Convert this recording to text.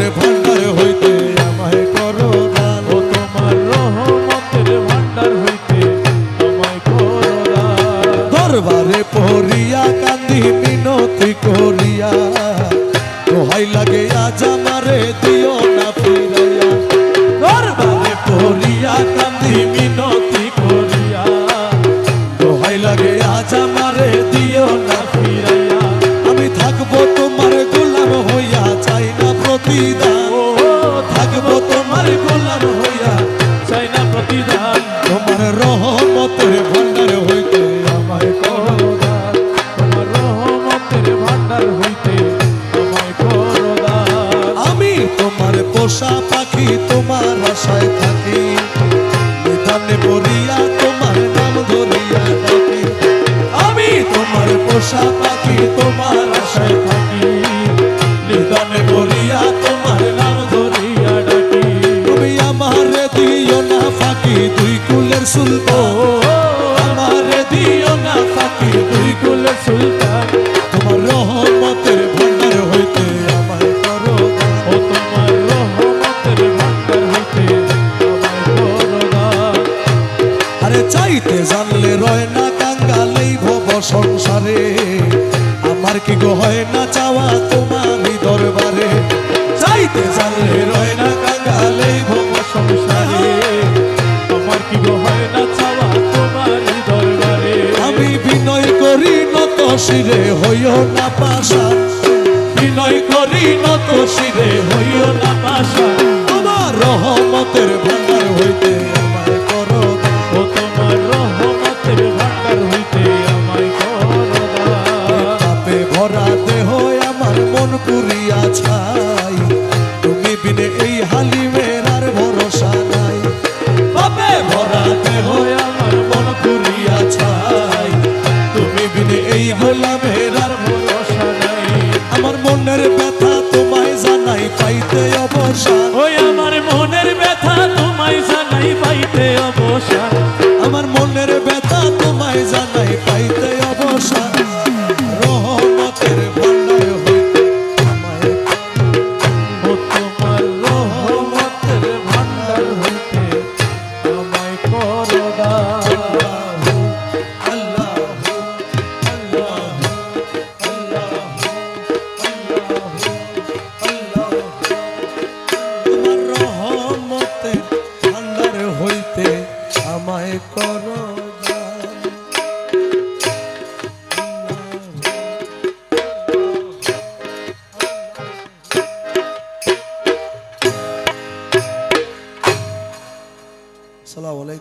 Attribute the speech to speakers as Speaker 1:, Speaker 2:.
Speaker 1: রহমতের ভান্ডার হইতে আমায় করো দান। ও তোমার রহমতের ভান্ডার হইতে আমায় করো দান। দরবারে পড়িয়া কান্দি মিনতি করিয়া। দোহাই লাগে আজ আমারে দিও তোমার গোলাম হইয়া চাই না প্রতিদান। তোমার রহমতের ভান্ডার হইতে আমায় করো
Speaker 2: করদান। তোমার রহমতের ভান্ডার হইতে আমায় করদান।
Speaker 1: আমি তোমার পোষা পাখি তোমার আশায় থাকি। নিধানে পড়িয়া আরে চাইতে জানলে রয় না কাঙ্গালেই ভব সংসারে। আমার কি গো হয় না চাওয়া তোমারই দরবারে? চাইতে জানলে রয় না কাঙ্গালেই ভব সংসারে।
Speaker 2: আমার কি গো হয় না চাওয়া তোমার দরবারে?
Speaker 1: আমি বিনয় করি নত শিরে, হইও না পাশা। বিনয় করি নত শিরে, হইও না পাশা। আমার রহমতের ভান্ডার ভরা দেহ আমার মন পুরিয়া ছাই। তুমি বিনে এই হালিমের আর ভরসা নাই। বাপে ভরা দেহ আমার মন পুরিয়া ছাই। তুমি বিনে এই গোলামে সালাম